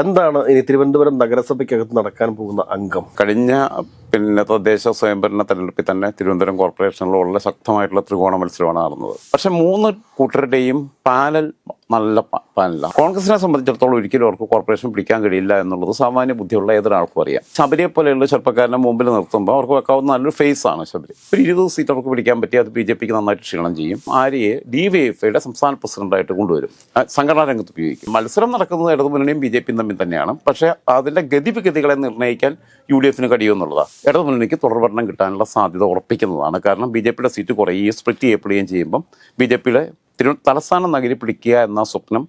എന്താണ് ഇനി തിരുവനന്തപുരം നഗരസഭയ്ക്കകത്ത് നടക്കാൻ പോകുന്ന അംഗം? കഴിഞ്ഞ പിന്നെ തദ്ദേശ സ്വയംഭരണ തെരഞ്ഞെടുപ്പിൽ തന്നെ തിരുവനന്തപുരം കോർപ്പറേഷനിലുള്ള ശക്തമായിട്ടുള്ള ത്രികോണ മത്സരമാണ് നടന്നത്. പക്ഷെ മൂന്ന് കൂട്ടരുടെയും പാനൽ നല്ല പാനലാണ് കോൺഗ്രസിനെ സംബന്ധിച്ചിടത്തോളം ഒരിക്കലും അവർക്ക് കോർപ്പറേഷൻ പിടിക്കാൻ കഴിയില്ല എന്നുള്ളത് സാമാന്യ ബുദ്ധിയുള്ള ഏതൊരാൾക്കും അറിയാം. ശബരിയെ പോലെയുള്ള ചെറുപ്പക്കാരനെ മുമ്പിൽ നിർത്തുമ്പോൾ അവർക്ക് വെക്കാവുന്ന നല്ലൊരു ഫേസ് ആണ് ശബരി. ഒരു ഇരുപത് സീറ്റ് അവർക്ക് പിടിക്കാൻ പറ്റി അത് ബി ജെ പിക്ക് നന്നായിട്ട് ക്ഷീണം ചെയ്യും. ആര്യയെ ഡി വൈ എഫ് ഐയുടെ സംസ്ഥാന പ്രസിഡന്റായിട്ട് കൊണ്ടുവരും. സംഘടനാ രംഗത്ത് ഉപയോഗിക്കും. മത്സരം നടക്കുന്നത് ഇടതുമുന്നണിയും ബി ജെ പിയും തമ്മിൽ തന്നെയാണ്. പക്ഷേ അതിന്റെ ഗതിവിഗതികളെ നിർണയിക്കാൻ യു ഡി എഫിന് കഴിയുമെന്നുള്ളതാണ് ഇടതുമുന്നണിക്ക് തുടർഭരണം കിട്ടാനുള്ള സാധ്യത ഉറപ്പിക്കുന്നതാണ്. കാരണം ബി ജെ പിയുടെ സീറ്റ് കുറയുകയും സ്പ്ലിറ്റ് ചെയ്യപ്പെടുകയും ചെയ്യുമ്പം ബി ജെ പിയുടെ തിരു തലസ്ഥാനം നഗരി പിടിക്കുക എന്ന സ്വപ്നം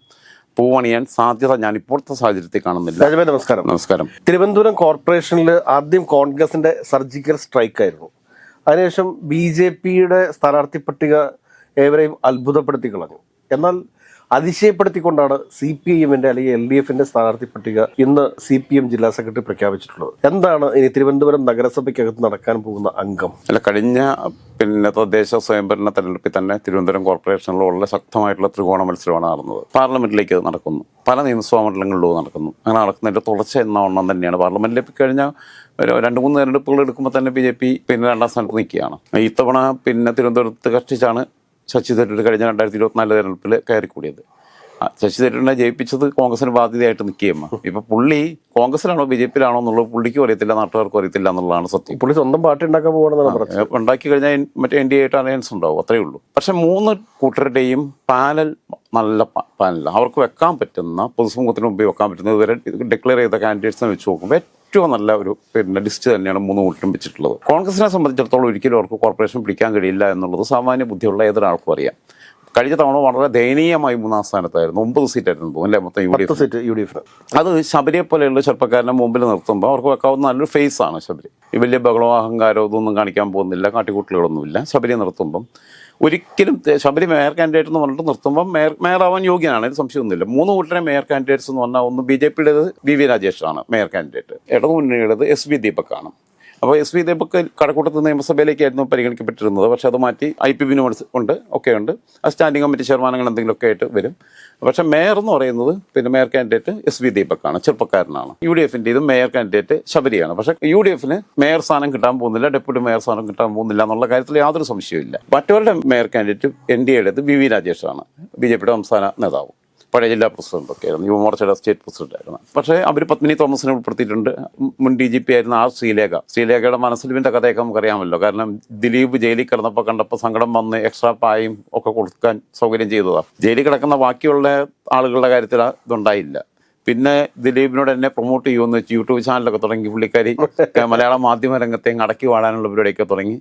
പൂവണിയാൻ സാധ്യത ഞാൻ ഇപ്പോഴത്തെ സാഹചര്യത്തിൽ കാണുന്നില്ല. നമസ്കാരം. നമസ്കാരം. തിരുവനന്തപുരം കോർപ്പറേഷനിൽ ആദ്യം കോൺഗ്രസിന്റെ സർജിക്കൽ സ്ട്രൈക്ക് ആയിരുന്നു അതിനുശേഷം ബി ജെ പിയുടെ സ്ഥാനാർത്ഥി പട്ടിക ഏവരെയും അത്ഭുതപ്പെടുത്തി കളഞ്ഞു. എന്നാൽ അതിശയപ്പെടുത്തിക്കൊണ്ടാണ് സി പി എമ്മിന്റെ അല്ലെങ്കിൽ എൽ ഡി എഫിന്റെ സ്ഥാനാർത്ഥി പട്ടിക ഇന്ന് സി പി എം ജില്ലാ സെക്രട്ടറി പ്രഖ്യാപിച്ചിട്ടുള്ളത്. എന്താണ് ഇനി തിരുവനന്തപുരം നഗരസഭയ്ക്കകത്ത് നടക്കാൻ പോകുന്ന അംഗം? അല്ല കഴിഞ്ഞ പിന്നെ തദ്ദേശ സ്വയംഭരണ തെരഞ്ഞെടുപ്പിൽ തന്നെ തിരുവനന്തപുരം കോർപ്പറേഷനിലുള്ള വളരെ ശക്തമായിട്ടുള്ള ത്രികോണ മത്സരമാണ് നടന്നത്. പാർലമെന്റിലേക്ക് അത് നടക്കുന്നു. പല നിയമസഭാ മണ്ഡലങ്ങളിലും നടക്കുന്നു. അങ്ങനെ നടക്കുന്നതിന്റെ തുടർച്ച എന്ന ഓണം തന്നെയാണ് പാർലമെന്റിലേക്ക് കഴിഞ്ഞ രണ്ട് മൂന്ന് തെരഞ്ഞെടുപ്പുകൾ എടുക്കുമ്പോൾ തന്നെ ബി ജെ പി പിന്നെ രണ്ടാം സ്ഥാനത്ത് നിൽക്കുകയാണ്. ഇത്തവണ പിന്നെ തിരുവനന്തപുരത്ത് കഷ്ടിച്ചാണ് ശശി തരൂർ കഴിഞ്ഞ രണ്ടായിരത്തി ഇരുപത്തിനാല് തെരഞ്ഞെടുപ്പിൽ കയറിക്കൂടിയത്. ശശി തരൂരിനെ ജയിപ്പിച്ചത് കോൺഗ്രസിന് ബാധ്യതയായിട്ട് നിൽക്കുകയമ്മ ഇപ്പൊ പുള്ളി കോൺഗ്രസിലാണോ ബി ജെ പിയിലാണോ എന്നുള്ളത് പുള്ളിക്കും അറിയത്തില്ല നാട്ടുകാർക്കും അറിയത്തില്ല എന്നുള്ളതാണ് സത്യം. പുള്ളി സ്വന്തം പാർട്ടി ഉണ്ടാക്കാൻ പോകണമെന്നാണ് ഉണ്ടാക്കി കഴിഞ്ഞാൽ മറ്റേ എൻ ഡി ആയിട്ട് അലയൻസ് ഉണ്ടാവും അത്രയേ ഉള്ളൂ. പക്ഷെ മൂന്ന് കൂട്ടരുടെയും പാനൽ നല്ല പാനലാണ് അവർക്ക് വെക്കാൻ പറ്റുന്ന പൊതുസമൂഹത്തിന് മുമ്പേ വെക്കാൻ പറ്റുന്ന ഇതുവരെ ഡിക്ലെയർ ചെയ്ത കാൻഡിഡേറ്റ്സിനെ വെച്ച് നോക്കുമ്പോൾ ഏറ്റവും നല്ല ഒരു പിന്നെ ലിസ്റ്റ് തന്നെയാണ് മൂന്ന് വോട്ടിലും വെച്ചിട്ടുള്ളത്. കോൺഗ്രസിനെ സംബന്ധിച്ചിടത്തോളം ഒരിക്കലും അവർക്ക് കോർപ്പറേഷൻ പിടിക്കാൻ കഴിയില്ല എന്നുള്ളത് സാമാന്യ ബുദ്ധിയുള്ള ഏതൊരാൾക്കും അറിയാം. കഴിഞ്ഞ തവണ വളരെ ദയനീയമായി മൂന്നാം സ്ഥാനത്തായിരുന്നു. ഒമ്പത് സീറ്റ് ആയിരുന്നു അല്ലേ? മൊത്തം U D F. Seat U D F അത് ശബരിയെ പോലെയുള്ള ചെറുപ്പക്കാരനെ മുമ്പിൽ നിർത്തുമ്പോൾ അവർക്ക് വെക്കാവുന്ന നല്ലൊരു ഫേസ് ആണ് ശബരി. ഈ വലിയ ബഹളോ അഹങ്കാരമോ ഇതൊന്നും കാണിക്കാൻ പോകുന്നില്ല കാട്ടിക്കൂട്ടലുകളൊന്നുമില്ല. ശബരിയെ നിർത്തുമ്പം ഒരിക്കലും ശബരി മേയർ കാൻഡിഡേറ്റ് എന്ന് പറഞ്ഞിട്ട് നിർത്തുമ്പോൾ മേയർ ആവാൻ യോഗ്യനാണ് ഇത് സംശയമൊന്നുമില്ല. മൂന്ന് കൂട്ടരെ മേയർ കാൻഡിഡേറ്റ്സ് എന്ന് പറഞ്ഞാൽ ഒന്ന് ബി ജെ പിയുടേത് വി വി രാജേഷാണ് മേയർ കാൻഡിഡേറ്റ് ഇടതുമുന്നണിയുടേത് എസ് വി ദീപക്കാണ്. അപ്പോൾ എസ് വി ദീപക് കടക്കൂട്ടത്ത് നിയമസഭയിലേക്കായിരുന്നു പരിഗണിക്കപ്പെട്ടിരുന്നത്. പക്ഷെ അത് മാറ്റി ഐ പി ബിന് ഉണ്ട് ഒക്കെ ഉണ്ട് ആ സ്റ്റാൻഡിംഗ് കമ്മിറ്റി ചെയർമാനങ്ങൾ എന്തെങ്കിലുമൊക്കെ ആയിട്ട് വരും. പക്ഷെ മേയർ എന്ന് പറയുന്നത് പിന്നെ മേയർ കാൻഡിഡേറ്റ് എസ് വി ദീപക്കാണ് ചെറുപ്പക്കാരനാണ്. യു ഡി എഫിന്റെ ഇത് മേയർ കാൻഡിഡേറ്റ് ശബരിയാണ്. പക്ഷെ യു ഡി എഫിന് മേയർ സ്ഥാനം കിട്ടാൻ പോകുന്നില്ല ഡെപ്യൂട്ടി മേയർ സ്ഥാനം കിട്ടാൻ പോകുന്നില്ല എന്നുള്ള കാര്യത്തിൽ യാതൊരു സംശയവുമില്ല. മറ്റവരുടെ മേയർ കാൻഡിഡേറ്റ് എൻ ഡി എയുടേത് വി വി രാജേഷാണ് ബി ജെ പിയുടെ സംസ്ഥാന നേതാവ്. പഴയ ജില്ലാ പ്രസിഡന്റ് ഒക്കെ ആയിരുന്നു യുവമോർച്ചയുടെ സ്റ്റേറ്റ് പ്രസിഡന്റ് ആയിരുന്നു. പക്ഷേ അവർ പത്മിനി തോമസിനെ ഉൾപ്പെടുത്തിയിട്ടുണ്ട്. മുൻ ഡി ജി പി ആയിരുന്ന ആർ ശ്രീലേഖ. ശ്രീലേഖയുടെ മനസ്സിലിവിന്റെ കഥയൊക്കെ നമുക്കറിയാമല്ലോ. കാരണം ദിലീപ് ജയിലിൽ കിടന്നപ്പോൾ കണ്ടപ്പോൾ സങ്കടം വന്ന് എക്സ്ട്രാ പായും ഒക്കെ കൊടുക്കാൻ സൗകര്യം ചെയ്തതാണ് ജയിലിൽ കിടക്കുന്ന ബാക്കിയുള്ള ആളുകളുടെ കാര്യത്തിൽ ഇതുണ്ടായില്ല. പിന്നെ ദിലീപിനോട് എന്നെ പ്രൊമോട്ട് ചെയ്യുമെന്ന് വെച്ച് യൂട്യൂബ് ചാനലൊക്കെ തുടങ്ങി പുള്ളിക്കാരി മലയാള മാധ്യമ രംഗത്തെ അടക്കി വാടാനുള്ള പരിപാടിയൊക്കെ തുടങ്ങി.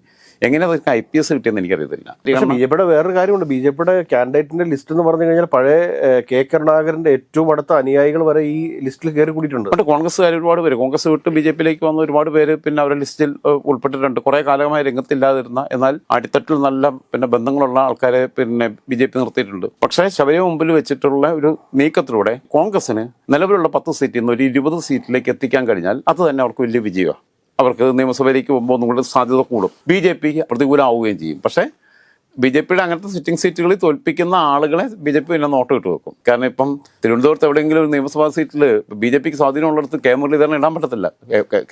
എങ്ങനെ അതൊക്കെ ഐ പി എസ് കിട്ടിയെന്ന് എനിക്കറിയത്തില്ല. ബി ജെ പിയുടെ വേറൊരു കാര്യമുണ്ട്. ബി ജെ പിയുടെ കാൻഡിഡേറ്റിന്റെ ലിസ്റ്റ് എന്ന് പറഞ്ഞു കഴിഞ്ഞാൽ പഴയ കെ കരുണാകരന്റെ ഏറ്റവും അടുത്ത അനുയായികൾ വരെ ഈ ലിസ്റ്റിൽ കയറി കൂടിയിട്ടുണ്ട്. ഉണ്ട് കോൺഗ്രസ്സുകാർ ഒരുപാട് പേര് കോൺഗ്രസ് വിട്ട് ബി ജെ പിയിലേക്ക് വന്ന ഒരുപാട് പേര് പിന്നെ അവരുടെ ലിസ്റ്റിൽ ഉൾപ്പെട്ടിട്ടുണ്ട്. കുറെ കാലമായി രംഗത്തില്ലാതിരുന്ന എന്നാൽ അടിത്തട്ടിൽ നല്ല പിന്നെ ബന്ധങ്ങളുള്ള ആൾക്കാരെ പിന്നെ ബി ജെ പി നിർത്തിയിട്ടുണ്ട്. പക്ഷേ ശബരിയെ മുമ്പിൽ വെച്ചിട്ടുള്ള ഒരു നീക്കത്തിലൂടെ കോൺഗ്രസിന് നിലവിലുള്ള പത്ത് സീറ്റിൽ നിന്ന് ഒരു ഇരുപത് സീറ്റിലേക്ക് എത്തിക്കാൻ കഴിഞ്ഞാൽ അത് തന്നെ അവർക്ക് വലിയ വിജയമാണ് അവർക്ക് നിയമസഭയിലേക്ക് പോകുമ്പോൾ ഒന്നും കൂടി സാധ്യത കൂടും. ബി ജെ പി പ്രതികൂലമാവുകയും ചെയ്യും. പക്ഷേ ബി ജെ പിയുടെ അങ്ങനത്തെ സിറ്റിംഗ് സീറ്റുകളിൽ തോൽപ്പിക്കുന്ന ആളുകളെ ബി ജെ പി പിന്നെ നോട്ട് ഇട്ട് വെക്കും. കാരണം ഇപ്പം തിരുവനന്തപുരത്ത് എവിടെയെങ്കിലും ഒരു നിയമസഭാ സീറ്റിൽ ബി ജെ പിക്ക് സ്വാധീനമുള്ളിടത്ത് കെ മുരളീധരൻ ഇടാൻ പറ്റത്തില്ല.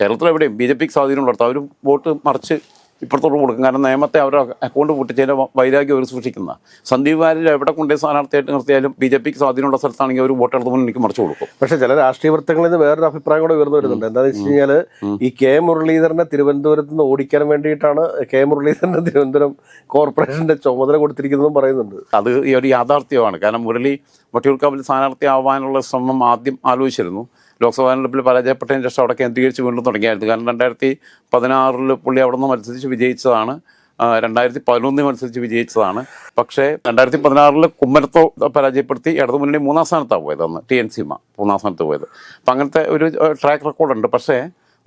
കേരളത്തിൽ എവിടെയും ബി ജെ പിക്ക് സ്വാധീനമുള്ളിടത്ത് അവർ വോട്ട് മറിച്ച് ഇപ്പുറത്തോട്ട് കൊടുക്കും. കാരണം നിയമത്തെ അവരുടെ അക്കൗണ്ട് പൊട്ടിച്ചതിന്റെ വൈരാഗ്യം അവർ സൂക്ഷിക്കുന്ന സന്ദീപ് വാര്യർ എവിടെ കൊണ്ടേ സ്ഥാനാർത്ഥിയായിട്ട് നിർത്തിയാലും ബി ജെ പിക്ക് സ്വാധീനമുള്ള സ്ഥലത്താണെങ്കിൽ അവർ വോട്ട് എടുത്ത് എനിക്ക് മറിച്ച് കൊടുക്കും. പക്ഷേ ചില രാഷ്ട്രീയ വൃത്തങ്ങളിൽ നിന്ന് വേറൊരു അഭിപ്രായം കൂടെ ഉയർന്നു വരുന്നുണ്ട്. എന്താണെന്ന് വെച്ച് കഴിഞ്ഞാൽ ഈ കെ മുരളീധരനെ തിരുവനന്തപുരത്ത് നിന്ന് ഓടിക്കാൻ വേണ്ടിയിട്ടാണ് കെ മുരളീധരനെ തിരുവനന്തപുരം കോർപ്പറേഷന്റെ ചുമതല കൊടുത്തിരിക്കുന്നതും പറയുന്നുണ്ട്. അത് ഈ ഒരു യാഥാർത്ഥ്യമാണ്. കാരണം മുരളി വട്ടിയൂർക്കാവിൽ സ്ഥാനാർത്ഥി ആവാനുള്ള ശ്രമം ആദ്യം ആലോചിച്ചിരുന്നു. ലോക്സഭാ തെരഞ്ഞെടുപ്പിൽ പരാജയപ്പെട്ടതിന് ശേഷം അവിടെ കേന്ദ്രീകരിച്ച് വീണ്ടും തുടങ്ങിയായിരുന്നു. കാരണം രണ്ടായിരത്തി പതിനാറിൽ പുള്ളി അവിടെ നിന്ന് മത്സരിച്ച് വിജയിച്ചതാണ്. രണ്ടായിരത്തി പതിനൊന്നിൽ മത്സരിച്ച് വിജയിച്ചതാണ്. പക്ഷേ രണ്ടായിരത്തി പതിനാറിൽ കുമ്മനത്തോ പരാജയപ്പെടുത്തി ഇടതുമുന്നണി മൂന്നാം സ്ഥാനത്താണ് പോയത് അന്ന് ടി എൻ സിമ മൂന്നാം സ്ഥാനത്ത് പോയത്. അപ്പം അങ്ങനത്തെ ഒരു ട്രാക്ക് റെക്കോർഡുണ്ട് പക്ഷേ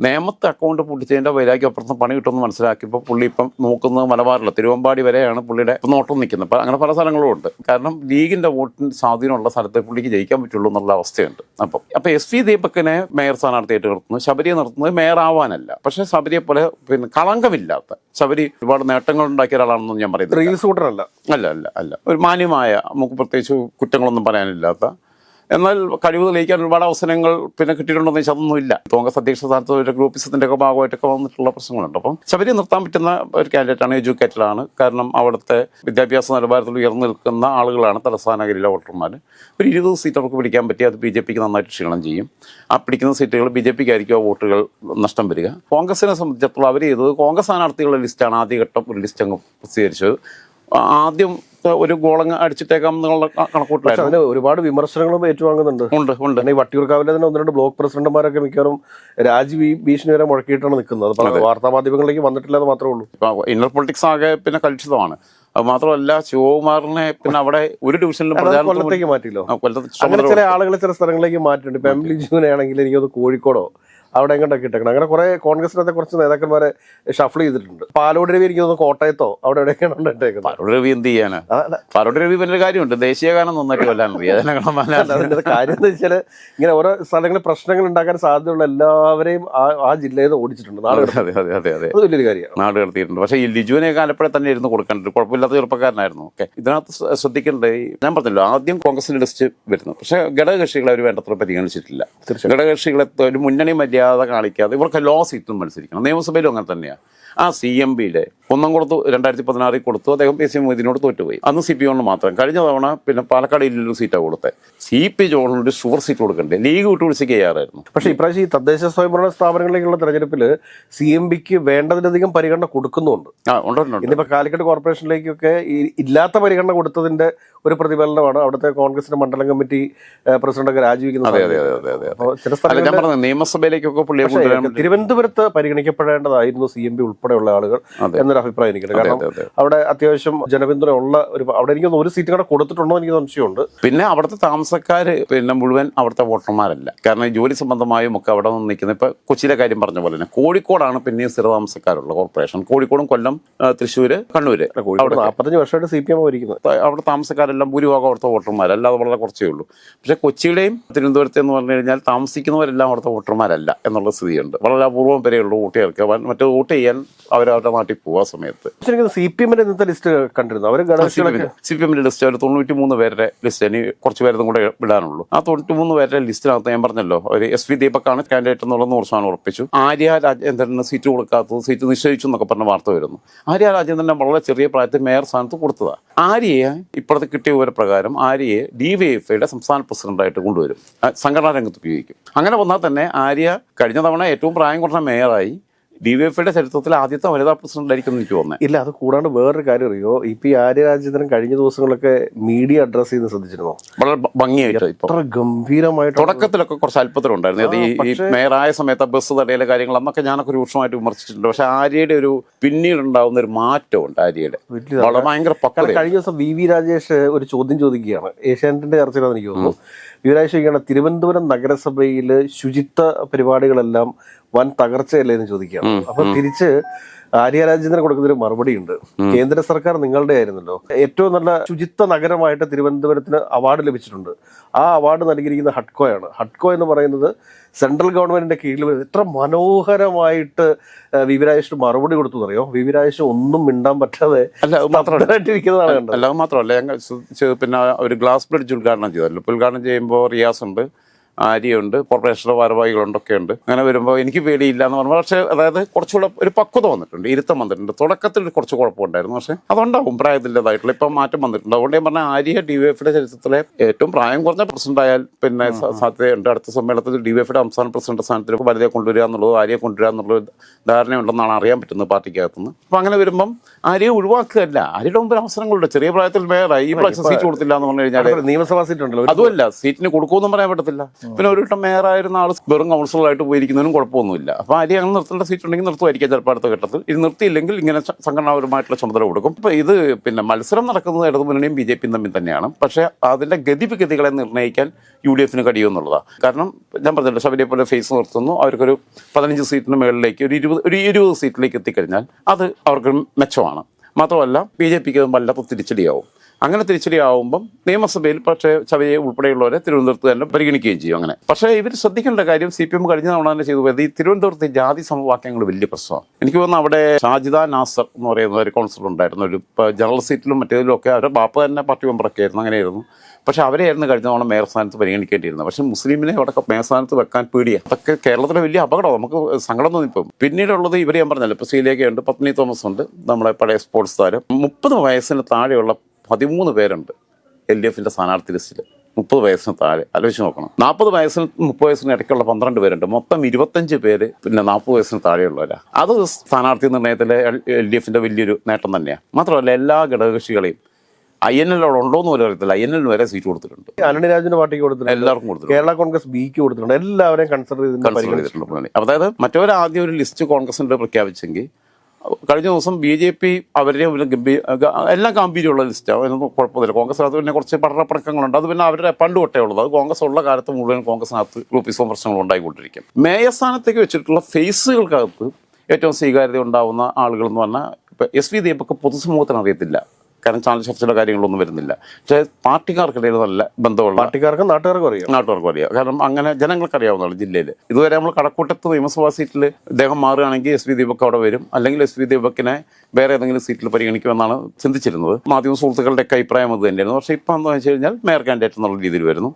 നേമത്തെ അക്കൗണ്ട് പൊട്ടിച്ചതിന്റെ വൈരാഗ്യം അപ്പുറത്ത് പണി കിട്ടുമെന്ന് മനസ്സിലാക്കിയപ്പോൾ പുള്ളി ഇപ്പം നോക്കുന്നത് മലബാറില്ല തിരുവമ്പാടി വരെയാണ് പുള്ളിയുടെ നോട്ടം നിൽക്കുന്നത്. അപ്പം അങ്ങനെ പല സ്ഥലങ്ങളും ഉണ്ട്. കാരണം ലീഗിന്റെ വോട്ടിന് സ്വാധീനമുള്ള സ്ഥലത്തെ പുള്ളിക്ക് ജയിക്കാൻ പറ്റുള്ളൂ എന്നുള്ള അവസ്ഥയുണ്ട്. അപ്പം അപ്പോൾ എസ് വി ദീപക്കിനെ മേയർ സ്ഥാനാർത്ഥിയായിട്ട് നിർത്തുന്നു. ശബരിയെ നിർത്തുന്നത് മേയർ ആവാനല്ല പക്ഷേ ശബരിയെ പോലെ പിന്നെ കളങ്കമില്ലാത്ത ശബരി ഒരുപാട് നേട്ടങ്ങൾ ഉണ്ടാക്കിയ ഒരാളാണെന്ന് ഞാൻ പറയുന്നത് അല്ല അല്ല അല്ല. ഒരു മാന്യമായ നമുക്ക് പ്രത്യേകിച്ച് കുറ്റങ്ങളൊന്നും പറയാനില്ലാത്ത എന്നാൽ കഴിവ് തെളിയിക്കാൻ ഒരുപാട് അവസരങ്ങൾ പിന്നെ കിട്ടിയിട്ടുണ്ടോ എന്ന് വെച്ചാൽ അതൊന്നുമില്ല. കോൺഗ്രസ് അധ്യക്ഷ സ്ഥാനത്ത് ഒരു ഗ്രൂപ്പിസത്തിന്റെ ഒക്കെ ഭാഗമായിട്ടൊക്കെ വന്നിട്ടുള്ള പ്രശ്നങ്ങളുണ്ട്. അപ്പം ശബരി നിർത്താൻ പറ്റുന്ന ഒരു കാൻഡിഡേറ്റ് ആണ് എഡ്യൂക്കേറ്റഡ് കാരണം അവിടുത്തെ വിദ്യാഭ്യാസ നിലവാരത്തിൽ ഉയർന്നു നിൽക്കുന്ന ആളുകളാണ് തലസ്ഥാനഗരിയിലെ വോട്ടർമാർ ഒരു ഇരുപത് സീറ്റ് അവർക്ക് പിടിക്കാൻ പറ്റി അത് ബി ജെ പിക്ക് നന്നായിട്ട് ക്ഷീണം ചെയ്യും. ആ പിടിക്കുന്ന സീറ്റുകൾ ബി ജെ പിക്ക് ആയിരിക്കും ആ വോട്ടുകൾ നഷ്ടം വരിക. കോൺഗ്രസിനെ സംബന്ധിച്ചിടത്തോളം അവർ ചെയ്തത് കോൺഗ്രസ് സ്ഥാനാർത്ഥികളുടെ ലിസ്റ്റാണ് ആദ്യഘട്ടം ഒരു ലിസ്റ്റ് അങ്ങ് പ്രസിദ്ധീകരിച്ചത്. ആദ്യം ഒരു ഗോളങ്ങ് അടിച്ചിട്ടേക്കാം എന്നുള്ള ക- അതിന് ഒരുപാട് വിമർശനങ്ങളും ഏറ്റുവാങ്ങുന്നുണ്ട്. ഉണ്ട് ഉണ്ട്. ഈ വട്ടിയൂർക്കാവിലെ തന്നെ ഒന്ന് രണ്ട് ബ്ലോക്ക് പ്രസിഡന്റുമാരൊക്കെ മിക്കവാറും രാജി ഭീഷണി വരെ മുഴക്കിയിട്ടാണ് നിൽക്കുന്നത്. വാർത്താ മാധ്യമങ്ങളിലേക്ക് വന്നിട്ടില്ല എന്ന് മാത്രമേ ഉള്ളൂ. ഇന്നർ പൊളിറ്റിക്സ് ആകെ പിന്നെ കലുഷിതമാണ് അത് മാത്രമല്ല ശിവകുമാറിനെ പിന്നെ അവിടെ ഒരു ഡിവിഷനിലും കൊല്ലത്തേക്ക് മാറ്റില്ലോ കൊല്ലത്ത് അങ്ങനെ ചില ആളുകളെ ചില സ്ഥലങ്ങളിലേക്ക് മാറ്റിയിട്ടുണ്ട്. ഇപ്പൊ എം ലിജുവിനെ ആണെങ്കിൽ എനിക്കത് കോഴിക്കോടോ അവിടെ എങ്ങോട്ടൊക്കെ ഇട്ടേക്കണം. അങ്ങനെ കുറെ കോൺഗ്രസിനകത്തെ കുറച്ച് നേതാക്കന്മാരെ ഷഫിൾ ചെയ്തിട്ടുണ്ട്. പാലോട് രവി എനിക്ക് തോന്നുന്നു കോട്ടയത്തോ അവിടെ എവിടെയൊക്കെയാണ് ഇട്ടേക്കുന്നത്. പാലോട് രവി എന്ത് ചെയ്യാനാ? പാലോട് രവി വലിയ കാര്യമുണ്ട്. ദേശീയ ഗാനം നന്നായിട്ട് കൊല്ലാൻ അതിന്റെ കാര്യം എന്ന് വെച്ചാൽ ഇങ്ങനെ ഓരോ സ്ഥലങ്ങളിൽ പ്രശ്നങ്ങൾ ഉണ്ടാക്കാൻ സാധ്യതയുള്ള എല്ലാവരെയും ആ ജില്ലയിൽ നിന്ന് ഓടിച്ചിട്ടുണ്ട്. നാട് അതെ അതെ അതെ അതെ. അത് വലിയൊരു കാര്യമാണ്. നാട് കടത്തിയിട്ടുണ്ട്. പക്ഷേ ഈ ലിജുവിനെ കാലപ്പോഴെ തന്നെ ഇരുന്ന് കൊടുക്കേണ്ടത് കുഴപ്പമില്ലാത്ത ചെറുപ്പക്കാരനായിരുന്നു. ഓക്കെ. ഇതിനകത്ത് ശ്രദ്ധിക്കേണ്ട ശ്രദ്ധിക്കേണ്ടത് ഞാൻ പറഞ്ഞല്ലോ ആദ്യം കോൺഗ്രസിന്റെ ലിസ്റ്റ് വരുന്നു. പക്ഷേ ഘടകകക്ഷികളെ അവർ വേണ്ടത്ര പരിഗണിച്ചിട്ടില്ല. ഘടകകക്ഷികളെ ഒരു മുന്നണി മര്യാദ കാണിക്കാതെ ഇവർക്ക് ലോ സീറ്റും മത്സരിക്കണം. നിയമസഭയിലും അങ്ങനെ തന്നെയാണ് ആ സി എം ബിയിലെ ഒന്നും കൊടുത്തു രണ്ടായിരത്തി പതിനാറിൽ കൊടുത്തു. അദ്ദേഹം പി സി മൊയ്തീനോട് തോറ്റുപോയി. അന്ന് സി പി ജോണിന് മാത്രം. കഴിഞ്ഞ തവണ പിന്നെ പാലക്കാട് ഇല്ലൊരു സീറ്റാണ് കൊടുത്തത് സി പി ജോണിന് ഒരു ഷുവർ സീറ്റ് കൊടുക്കണ്ടേ? ലീഗ് വിട്ടുപിടിച്ച് കയ്യാറായിരുന്നു പക്ഷേ ഇപ്രാവശ്യം ഈ തദ്ദേശ സ്വയംഭരണ സ്ഥാപനങ്ങളിലേക്കുള്ള തെരഞ്ഞെടുപ്പിൽ സി എം ബിക്ക് വേണ്ടതിലധികം പരിഗണന കൊടുക്കുന്നുണ്ട്. ആ ഉണ്ടല്ലോ ഉണ്ട്, ഉണ്ട് കാലിക്കറ്റ് കോർപ്പറേഷനിലേക്കൊക്കെ ഈ ഇല്ലാത്ത പരിഗണന കൊടുത്തതിന്റെ ഒരു പ്രതിഫലനമാണ് അവിടുത്തെ കോൺഗ്രസിന്റെ മണ്ഡലം കമ്മിറ്റി പ്രസിഡന്റൊക്കെ രാജിവെക്കുന്നത് അതെ അതെ അതെ അതെ അതെ. അപ്പോ ചില സ്ഥലങ്ങളിൽ നിയമസഭയിലേക്കൊക്കെ തിരുവനന്തപുരത്ത് പരിഗണിക്കപ്പെടേണ്ടതായിരുന്നു സി എം പി ഉൾപ്പെടെയുള്ള ആളുകൾ എന്നൊരു അഭിപ്രായം എനിക്കുണ്ട്. കാരണം. അവിടെ അത്യാവശ്യം ജനപിന്തുണ ഉള്ള ഒരു അവിടെ എനിക്ക് ഒരു സീറ്റ് കൂടെ കൊടുത്തിട്ടുണ്ടോ എനിക്ക് സംശയമുണ്ട്. പിന്നെ അവിടുത്തെ താമസക്കാര് പിന്നെ മുഴുവൻ അവിടുത്തെ വോട്ടർമാരല്ല. കാരണം ഈ ജോലി സംബന്ധമായും ഒക്കെ അവിടെ നിന്ന് നിൽക്കുന്ന ഇപ്പൊ കൊച്ചിയിലെ കാര്യം പറഞ്ഞ പോലെ തന്നെ കോഴിക്കോടാണ് പിന്നെയും സ്ഥിരതാമസക്കാരുള്ള കോർപ്പറേഷൻ. കോഴിക്കോടും കൊല്ലം തൃശ്ശൂര് കണ്ണൂര് അവിടെ നാൽപ്പത്തഞ്ച് വർഷമായിട്ട് സി പി എം ഭരിക്കുന്നത് അവിടെ താമസക്കാരെല്ലാം ഭൂരിഭാഗം അവിടുത്തെ വോട്ടർമാർ അല്ലാതെ വളരെ കുറച്ചേ ഉള്ളൂ. പക്ഷേ കൊച്ചിയുടെയും തിരുവനന്തപുരത്തെ എന്ന് പറഞ്ഞു കഴിഞ്ഞാൽ താമസിക്കുന്നവരെല്ലാം അവിടുത്തെ വോട്ടർമാരല്ല എന്നുള്ള സ്ഥിതിയുണ്ട്. വളരെ അപൂർവം പേരെയുള്ളൂ വോട്ട് ചേർക്കുക. മറ്റേ വോട്ട് ചെയ്യാൻ അവരവരുടെ നാട്ടിൽ പോവാ സമയത്ത്. സി പി എമ്മിന്റെ ഇന്നത്തെ ലിസ്റ്റ് കണ്ടിരുന്നു? അവർ സി പി എമ്മിന്റെ ലിസ്റ്റ് അവർ തൊണ്ണൂറ്റി മൂന്ന് പേരുടെ ലിസ്റ്റ് ഇനി കുറച്ച് പേരും കൂടെ വിടാനുള്ളൂ ആ തൊണ്ണൂറ്റി മൂന്ന് പേരുടെ ലിസ്റ്റിനകത്ത് ഞാൻ പറഞ്ഞല്ലോ ഒരു എസ് വി ദീപക്കാണ് കാൻഡിഡേറ്റ് എന്നുള്ളത് നൂറ് ശതമാനം ഉറപ്പിച്ചു. ആര്യ രാജേന്ദ്രന് സീറ്റ് കൊടുക്കാത്തത് സീറ്റ് നിശ്ചയിച്ചു എന്നൊക്കെ പറഞ്ഞ വാർത്ത വരുന്നു. ആര്യ രാജേന്ദ്രനെ വളരെ ചെറിയ പ്രായത്തിൽ മേയർ സ്ഥാനത്ത് കൊടുത്തതാ. ആര്യയെ ഇപ്പോഴത്തെ കിട്ടിയ വിവരപ്രകാരം ആര്യയെ ഡി വൈ എഫ് ഐയുടെ സംസ്ഥാന പ്രസിഡന്റായിട്ട് കൊണ്ടുവരും. സംഘടനാ രംഗത്ത് ഉപയോഗിക്കും. അങ്ങനെ വന്നാൽ തന്നെ ആര്യ കഴിഞ്ഞ തവണ ഏറ്റവും പ്രായം കുറഞ്ഞ മേയറായി ഡി വൈ എഫിന്റെ ചരിത്രത്തിൽ ആദ്യത്തെ വനിതാ പ്രസിഡന്റ് ആയിരിക്കും എന്ന് എനിക്ക് തോന്നുന്നത് ഇല്ല അത് കൂടാണ്ട് വേറൊരു കാര്യം അറിയോ? ഇപ്പൊ ഈ ആര്യരാജേന്ദ്രൻ ആര്യ രാജേന്ദ്രൻ കഴിഞ്ഞ ദിവസങ്ങളൊക്കെ മീഡിയ അഡ്രസ് ചെയ്യുന്ന ശ്രദ്ധിച്ചിരുന്നോ? വളരെ ഭംഗിയായിട്ട് ഗംഭീരമായിട്ട് തുടക്കത്തിലൊക്കെ കുറച്ച് അല്പത്തിലുണ്ടായിരുന്നു അത് ഈ മേയറായ സമയത്ത് ബസ് തടയിലെ കാര്യങ്ങൾ അന്നൊക്കെ ഞാനൊക്കെ രൂക്ഷമായിട്ട് വിമർശിച്ചിട്ടുണ്ട്. പക്ഷെ ആര്യയുടെ ഒരു പിന്നീട് ഉണ്ടാവുന്ന ഒരു മാറ്റമുണ്ട് ആര്യയുടെ. വളരെ ഭയങ്കര കഴിഞ്ഞ ദിവസം വി വി രാജേഷ് ഒരു ചോദ്യം ചോദിക്കുകയാണ്. ഏഷ്യാനെറ്റിന്റെ ചർച്ചയിലാണെന്ന് എനിക്ക് തോന്നുന്നു. ചോദിക്കുകയാണ് തിരുവനന്തപുരം നഗരസഭയിൽ ശുചിത്വ പരിപാടികളെല്ലാം വൻ തകർച്ചയല്ലേ എന്ന് ചോദിക്കാം. അപ്പൊ തിരിച്ച് ആര്യ രാജേന്ദ്രൻ കൊടുക്കുന്നൊരു മറുപടി ഉണ്ട് കേന്ദ്ര സർക്കാർ നിങ്ങളുടെ ആയിരുന്നല്ലോ. ഏറ്റവും നല്ല ശുചിത്വ നഗരമായിട്ട് തിരുവനന്തപുരത്തിന് അവാർഡ് ലഭിച്ചിട്ടുണ്ട്. ആ അവാർഡ് നൽകിയിരിക്കുന്ന ഹഡ്കോയാണ്. ഹഡ്കോ എന്ന് പറയുന്നത് സെൻട്രൽ ഗവൺമെന്റിന്റെ കീഴിൽ എത്ര മനോഹരമായിട്ട് ആ, വി വി രാജേഷ് മറുപടി കൊടുത്തു അറിയോ വി വി രാജേഷ് ഒന്നും മിണ്ടാൻ പറ്റാതെ അല്ല മാത്രമല്ല. ഞങ്ങൾ പിന്നെ ഒരു ഗ്ലാസ് ബ്രിഡ്ജ് ഉദ്ഘാടനം ചെയ്തല്ലോ ഉദ്ഘാടനം ചെയ്യുമ്പോൾ റിയാസ് ഉണ്ട് ആര്യയുണ്ട് കോർപ്പറേഷന്റെ ഭാരവാഹികളുണ്ടൊക്കെ ഉണ്ട് അങ്ങനെ വരുമ്പോൾ എനിക്ക് പേടിയില്ല എന്ന് പറഞ്ഞു പക്ഷേ അതായത് കുറച്ചുകൂടെ ഒരു പക്വത വന്നിട്ടുണ്ട് ഇരുത്തം വന്നിട്ടുണ്ട്. തുടക്കത്തിൽ കുറച്ച് കുഴപ്പമുണ്ടായിരുന്നു പക്ഷേ അതുണ്ടാവും പ്രായത്തിന്റെതായിട്ടുള്ള ഇപ്പം മാറ്റം വന്നിട്ടുണ്ട്. അതുകൊണ്ട് ഞാൻ പറഞ്ഞാൽ ആര്യ ഡി വി എഫിയുടെ ചരിത്രത്തിലെ ഏറ്റവും പ്രായം കുറഞ്ഞ പ്രസിഡന്റ് ആയാൽ പിന്നെ സാധ്യതയുണ്ട്. അടുത്ത സമ്മേളനത്തിൽ ഡി വി എഫിയുടെ സംസ്ഥാന പ്രസിഡന്റ് സ്ഥാനത്തിലേക്ക് വലുതെ കൊണ്ടുവരിക എന്നുള്ളത് ആര്യെ കൊണ്ടുവരിക എന്നുള്ളൊരു ധാരണയുണ്ടെന്നാണ് അറിയാൻ പറ്റുന്നത് പാർട്ടിക്കകത്തുനിന്ന്. അപ്പം അങ്ങനെ വരുമ്പം ആര്യെ ഒഴിവാക്കുകയല്ല. ആര്യയുടെ മുമ്പിൽ അവസരങ്ങളുണ്ട്. ചെറിയ പ്രായത്തിൽ മേയറായി ഈ പ്രാവശ്യം സീറ്റ് കൊടുത്തില്ല എന്ന് പറഞ്ഞു കഴിഞ്ഞാൽ നിയമസഭാ സീറ്റ് ഉണ്ടല്ലോ അതുമല്ല സീറ്റിന് കൊടുക്കുമെന്നും പറയാൻ പറ്റത്തില്ല. പിന്നെ ഒരു വട്ടം മേയറായിരുന്ന ആൾ വെറും കൗൺസിലറായിട്ട് പോയിരിക്കുന്നതിനും കുഴപ്പമൊന്നുമില്ല. അപ്പോൾ അരി അങ്ങനെ നിർത്തേണ്ട സീറ്റ് ഉണ്ടെങ്കിൽ നിർത്തുമായിരിക്കാം ചിലപ്പോൾ അടുത്ത ഘട്ടത്തിൽ. ഇത് നിർത്തിയില്ലെങ്കിൽ ഇങ്ങനെ സംഘടനാപരമായിട്ടുള്ള ചുമതല കൊടുക്കും. അപ്പോൾ ഇത് പിന്നെ മത്സരം നടക്കുന്നത് ഇടതുമുന്നണിയും ബി ജെ പിയും തമ്മിൽ തന്നെയാണ്. പക്ഷേ അതിന്റെ ഗതിവിഗതികളെ നിർണയിക്കാൻ യു ഡി എഫിന് കഴിയുമെന്നുള്ളതാണ് കാരണം ഞാൻ പറഞ്ഞില്ല ശബരിയെ പോലെ ഫേസ് നിർത്തുന്നു. അവർക്കൊരു പതിനഞ്ച് സീറ്റിന് മുകളിലേക്ക് ഒരു ഇരുപത് ഒരു ഇരുപത് സീറ്റിലേക്ക് എത്തിക്കഴിഞ്ഞാൽ അത് അവർക്കൊരു മെച്ചമാണ്. മാത്രമല്ല ബി ജെ പിക്ക് വല്ലാത്ത തിരിച്ചടിയാവും. അങ്ങനെ തിരിച്ചടിയാവുമ്പം നിയമസഭയിൽ പക്ഷേ ചവയെ ഉൾപ്പെടെയുള്ളവരെ തിരുവനന്തപുരത്ത് തന്നെ പരിഗണിക്കുകയും ചെയ്യും അങ്ങനെ. പക്ഷേ ഇവർ ശ്രദ്ധിക്കേണ്ട കാര്യം സി പി എം കഴിഞ്ഞ തവണ തന്നെ ചെയ്തു. ഈ തിരുവനന്തപുരത്തെ ജാതി സമവാക്യങ്ങൾ വലിയ പ്രശ്നമാണ്. എനിക്ക് തോന്നുന്നു അവിടെ ഷാജിദ നാസർ എന്ന് പറയുന്ന ഒരു കൗൺസിലർ ഉണ്ടായിരുന്നു. ഒരു ജനറൽ സീറ്റിലും മറ്റേതിലും ഒക്കെ അവരുടെ ബാപ്പ തന്നെ പാർട്ടി മെമ്പറൊക്കെ ആയിരുന്നു. അങ്ങനെയായിരുന്നു. പക്ഷെ അവരെയായിരുന്നു കഴിഞ്ഞ തവണ മേയർ സ്ഥാനത്ത് പരിഗണിക്കേണ്ടിയിരുന്നത്. പക്ഷേ മുസ്ലിമിനെ അവിടെ മേയർ സ്ഥാനത്ത് വെക്കാൻ പേടിയാണ് അതൊക്കെ കേരളത്തിലെ വലിയ അപകടം നമുക്ക് സങ്കടം തോന്നിപ്പം പിന്നീടുള്ളത് ഇവരെയും പറഞ്ഞല്ലോ. ഇപ്പോൾ ശ്രീലേഖയുണ്ട് പത്നി തോമസ് ഉണ്ട് നമ്മുടെ പഴയ സ്പോർട്സ് താരം. മുപ്പത് വയസ്സിന് താഴെയുള്ള പതിമൂന്ന് പേരുണ്ട് എൽ ഡി എഫിന്റെ സ്ഥാനാർത്ഥി ലിസ്റ്റിൽ. മുപ്പത് വയസ്സിന് താഴെ. ആലോചിച്ച് നോക്കണം. നാൽപ്പത് വയസ്സിന് മുപ്പത് വയസ്സിന് ഇടയ്ക്കുള്ള പന്ത്രണ്ട് പേരുണ്ട്. മൊത്തം ഇരുപത്തഞ്ച് പേര് പിന്നെ നാൽപ്പത് വയസ്സിന് താഴെയുള്ളവരാ. അത് സ്ഥാനാർത്ഥി നിർണയത്തിലെ എൽ ഡി എഫിന്റെ വലിയൊരു നേട്ടം തന്നെയാണ് മാത്രമല്ല എല്ലാ ഘടകകക്ഷികളെയും ഐ എൻ എൽ അവിടെ ഉണ്ടോ എന്ന് പോലും അറിയത്തില്ല. ഐ എൻ എൽ വരെ സീറ്റ് കൊടുത്തിട്ടുണ്ട്. ആന്റണി രാജുവിന്റെ പാർട്ടിക്ക് കൊടുത്തിട്ടുണ്ട്. എല്ലാവർക്കും കൊടുത്തിട്ടുണ്ട്. കേരള കോൺഗ്രസ് ബിക്ക് കൊടുത്തിട്ടുണ്ട്. എല്ലാവരെയും കൺസിഡർ ചെയ്തിട്ടുണ്ട്. അതായത് മറ്റവരാദ്യം ഒരു ലിസ്റ്റ് കോൺഗ്രസിന്റെ പ്രഖ്യാപിച്ചെങ്കിൽ കഴിഞ്ഞ ദിവസം ബി ജെ പി അവരുടെ എല്ലാം ഗാംഭീര്യമുള്ള ലിസ്റ്റാണ് അതിനൊന്നും കുഴപ്പമില്ല കോൺഗ്രസ് അത് പിന്നെ കുറച്ച് പഠനപ്പടക്കങ്ങളുണ്ട് അത് പിന്നെ അവരുടെ പണ്ട് തൊട്ടേ ഉള്ളത്. അത് കോൺഗ്രസ് ഉള്ള കാലത്ത് മുഴുവൻ കോൺഗ്രസിനകത്ത് ഗ്രൂപ്പിസവും പ്രശ്നങ്ങളും ഉണ്ടായിക്കൊണ്ടിരിക്കും. മേയർ സ്ഥാനത്തേക്ക് വെച്ചിട്ടുള്ള ഫേസുകൾക്കകത്ത് ഏറ്റവും സ്വീകാര്യത ഉണ്ടാവുന്ന ആളുകൾ എന്ന് പറഞ്ഞാൽ ഇപ്പം എസ് വി ദീപക്ക് പൊതുസമൂഹത്തിന് അറിയത്തില്ല കാരണം ചാനൽ ചർച്ചയുടെ കാര്യങ്ങളൊന്നും വരുന്നില്ല. പക്ഷേ പാർട്ടിക്കാർക്കിടയിൽ നല്ല ബന്ധമുള്ള പാർട്ടിക്കാർക്കും നാട്ടുകാർക്കും അറിയാം. നാട്ടുകാർക്കും അറിയാം. കാരണം അങ്ങനെ ജനങ്ങൾക്ക് അറിയാവുന്നതാണ് ജില്ലയിൽ ഇതുവരെ നമ്മൾ കടക്കൂട്ടത്ത് നിയമസഭാ സീറ്റിൽ ഇദ്ദേഹം മാറുകയാണെങ്കിൽ എസ് വി ദീപക് അവിടെ വരും. അല്ലെങ്കിൽ എസ് വി ദീപക്കിനെ വേറെ ഏതെങ്കിലും സീറ്റിൽ പരിഗണിക്കുമെന്നാണ് ചിന്തിച്ചിരുന്നത്. മാധ്യമ സുഹൃത്തുക്കളുടെ ഒക്കെ അഭിപ്രായം അത് തന്നെയായിരുന്നു. പക്ഷേ ഇപ്പം എന്താണെന്ന് വെച്ച് കഴിഞ്ഞാൽ മേയർ കാൻഡിഡേറ്റ് എന്നുള്ള രീതിയിൽ വരുന്നു.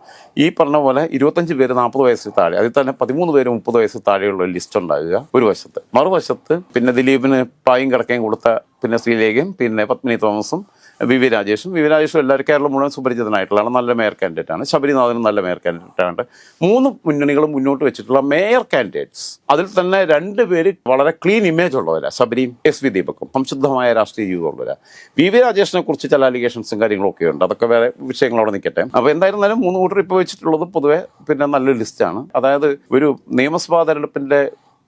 ഈ പറഞ്ഞ പോലെ ഇരുപത്തഞ്ച് പേര് നാൽപ്പത് വയസ്സിൽ താഴെ അതിൽ തന്നെ പതിമൂന്ന് പേര് മുപ്പത് വയസ്സ് താഴെയുള്ള ഒരു ലിസ്റ്റ് ഉണ്ടാകുക ഒരു വശത്ത്. മറുവശത്ത് പിന്നെ ദിലീപിന് പായും കിടക്കയും കൊടുത്ത പിന്നെ ശ്രീലേഖയും പിന്നെ പത്മിനി തോമസും വി വി രാജേഷും. വി വി രാജേഷും എല്ലാവരും കേരളം മുഴുവൻ സുപരിചിതനായിട്ടുള്ളതാണ് നല്ല മേയർ കാൻഡിഡേറ്റ് ആണ്. ശബരിനാഥനും നല്ല മേയർ കാൻഡിഡേറ്റ് ആണ്. മൂന്ന് മുന്നണികളും മുന്നോട്ട് വെച്ചിട്ടുള്ള മേയർ കാൻഡിഡേറ്റ്സ് അതിൽ തന്നെ രണ്ട് പേര് വളരെ ക്ലീൻ ഇമേജ് ഉള്ളവരാണ് ശബരിയും എസ് വി ദീപക്കും. സംശുദ്ധമായ രാഷ്ട്രീയ ജീവിതമുള്ളവരാണ് വി വി രാജേഷിനെ കുറിച്ച് ചില അലിഗേഷൻസും കാര്യങ്ങളൊക്കെ ഉണ്ട്. അതൊക്കെ വേറെ വിഷയങ്ങൾ അവിടെ നിൽക്കട്ടെ. അപ്പോൾ എന്തായിരുന്നാലും മൂന്ന് കൂട്ടർ ഇപ്പോൾ വെച്ചിട്ടുള്ളത് പൊതുവെ പിന്നെ നല്ലൊരു ലിസ്റ്റാണ് അതായത് ഒരു നിയമസഭാ തെരഞ്ഞെടുപ്പിന്റെ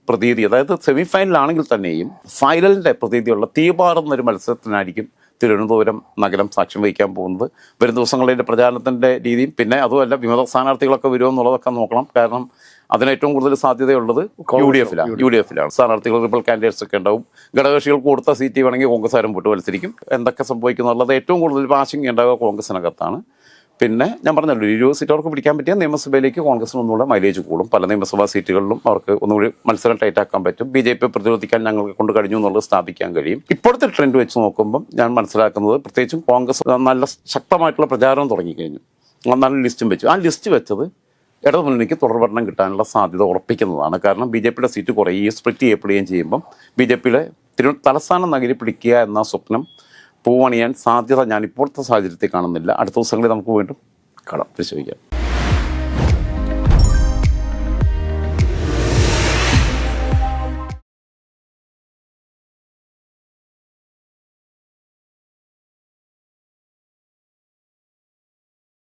പ്രതീതി അതായത് സെമി ഫൈനലാണെങ്കിൽ തന്നെയും ഫൈനലിന്റെ പ്രതീതിയുള്ള തീപാറുന്ന ഒരു മത്സരത്തിനായിരിക്കും തിരുവനന്തപുരം നഗരം സാക്ഷ്യം വഹിക്കാൻ പോകുന്നത്. വരും ദിവസങ്ങളിലെ പ്രചാരണത്തിന്റെ രീതിയും പിന്നെ അതുമല്ല വിമത സ്ഥാനാർത്ഥികളൊക്കെ വരുമോ എന്നുള്ളതൊക്കെ നോക്കണം. കാരണം അതിന് ഏറ്റവും കൂടുതൽ സാധ്യതയുള്ളത് യു ഡി എഫിലാണ് യു ഡി എഫിലാണ് സ്ഥാനാർത്ഥികൾ റിബൽ കാൻഡിഡേറ്റ്സ് ഒക്കെ ഉണ്ടാവും. ഘടകകക്ഷികൾക്ക് കൊടുത്ത സീറ്റ് വേണമെങ്കിൽ കോൺഗ്രസ് ആരും പോയിട്ട് മത്സരിക്കും. എന്തൊക്കെ സംഭവിക്കുന്നുള്ളത് ഏറ്റവും കൂടുതൽ ആശങ്ക ഉണ്ടാവുക കോൺഗ്രസിനകത്താണ് പിന്നെ ഞാൻ പറഞ്ഞല്ലോ ഇരുപത് സീറ്റ് അവർക്ക് പിടിക്കാൻ പറ്റിയ നിയമസഭയിലേക്ക് കോൺഗ്രസിന് ഒന്നുകൂടെ മൈലേജ് കൂടും. പല നിയമസഭാ സീറ്റുകളിലും അവർക്ക് ഒന്നുകൂടി മത്സരം ടൈറ്റ് ആക്കാൻ പറ്റും. ബി ജെ പി പ്രതിരോധിക്കാൻ ഞങ്ങൾക്ക് കൊണ്ട് കഴിഞ്ഞു എന്നുള്ളത് സ്ഥാപിക്കാൻ കഴിയും. ഇപ്പോഴത്തെ ട്രെൻഡ് വെച്ച് നോക്കുമ്പോൾ ഞാൻ മനസ്സിലാക്കുന്നത് പ്രത്യേകിച്ചും കോൺഗ്രസ് നല്ല ശക്തമായിട്ടുള്ള പ്രചാരണം തുടങ്ങിക്കഴിഞ്ഞു. നല്ല ലിസ്റ്റും വെച്ചു. ആ ലിസ്റ്റ് വെച്ചത് ഇടതുമുന്നണിക്ക് തുടർഭരണം കിട്ടാനുള്ള സാധ്യത ഉറപ്പിക്കുന്നതാണ്. കാരണം ബി ജെ പിയുടെ സീറ്റ് കുറയുകയും സ്പ്ലിറ്റ് ചെയ്യപ്പെടുകയും ചെയ്യുമ്പം ബി ജെ പിയുടെ തിരു തലസ്ഥാനം നഗരി പിടിക്കുക എന്ന സ്വപ്നം പൂവണിയാൻ സാധ്യത ഞാൻ ഇപ്പോഴത്തെ സാഹചര്യത്തിൽ കാണുന്നില്ല. അടുത്ത ദിവസങ്ങളിൽ നമുക്ക് വീണ്ടും കാണാം. പരിശോധിക്കാം